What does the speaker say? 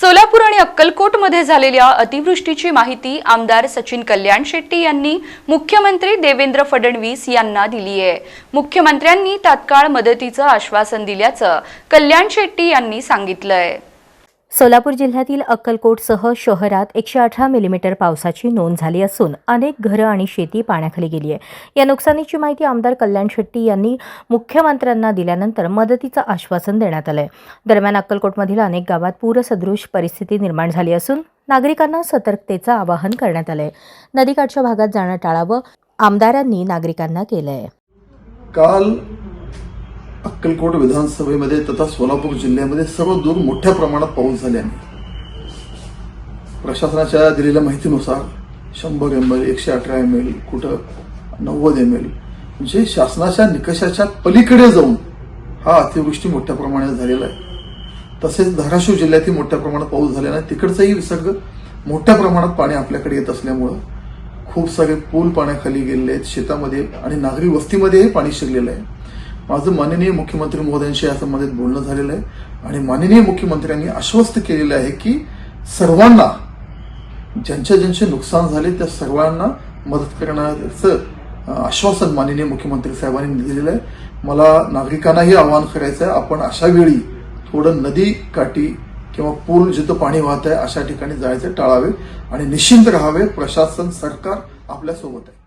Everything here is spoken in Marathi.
सोलापूर आणि अक्कलकोटमध्ये झालेल्या अतिवृष्टीची माहिती आमदार सचिन कल्याण शेट्टी यांनी मुख्यमंत्री देवेंद्र फडणवीस यांना दिली आहे. मुख्यमंत्र्यांनी तात्काळ मदतीचं आश्वासन दिल्याचं कल्याण शेट्टी यांनी सांगितलंय. सोलापूर जिल्ह्यातील अक्कलकोटसह शहरात एकशे अठरा मिलीमीटर पावसाची नोंद झाली असून अनेक घरं आणि शेती पाण्याखाली गेली आहे. या नुकसानीची माहिती आमदार कल्याण शेट्टी यांनी मुख्यमंत्र्यांना दिल्यानंतर मदतीचं आश्वासन देण्यात आलंय. दरम्यान अक्कलकोटमधील अनेक गावात पूरसदृश परिस्थिती निर्माण झाली असून नागरिकांना सतर्कतेचं आवाहन करण्यात आलंय. नदीकाठच्या भागात जाणं टाळावं आमदारांनी नागरिकांना केलंय. काल अक्कलकोट विधानसभेमध्ये तथा सोलापूर जिल्ह्यामध्ये सर्व दूर मोठ्या प्रमाणात पाऊस झाल्याने प्रशासनाच्या दिलेल्या माहितीनुसार शंभर एम एल एकशे अठरा एम एल कुठं नव्वद एम एल म्हणजे शासनाच्या निकषाच्या पलीकडे जाऊन हा अतिवृष्टी मोठ्या प्रमाणात झालेला आहे. तसेच धाराशिव जिल्ह्यातही मोठ्या प्रमाणात पाऊस झाल्याने तिकडचाही विसर्ग मोठ्या प्रमाणात पाणी आपल्याकडे येत असल्यामुळं खूप सारे पूल पाण्याखाली गेलेले आहेत. शेतामध्ये आणि नागरी वस्तीमध्येही पाणी शिरलेलं आहे. माझं माननीय मुख्यमंत्री महोदयांशी या संबंधित बोलणं झालेलं आहे. आणि माननीय मुख्यमंत्र्यांनी आश्वस्त केलेलं आहे की सर्वांना ज्यांच्या ज्यांचे नुकसान झाले त्या सर्वांना मदत करण्याचं आश्वासन माननीय मुख्यमंत्री साहेबांनी दिलेलं आहे. मला नागरिकांनाही आवाहन करायचं आहे आपण अशा वेळी थोडं नदी काठी किंवा पूल जिथं पाणी वाहत आहे अशा ठिकाणी जायचे टाळावे आणि निश्चिंत राहावे. प्रशासन सरकार आपल्यासोबत आहे.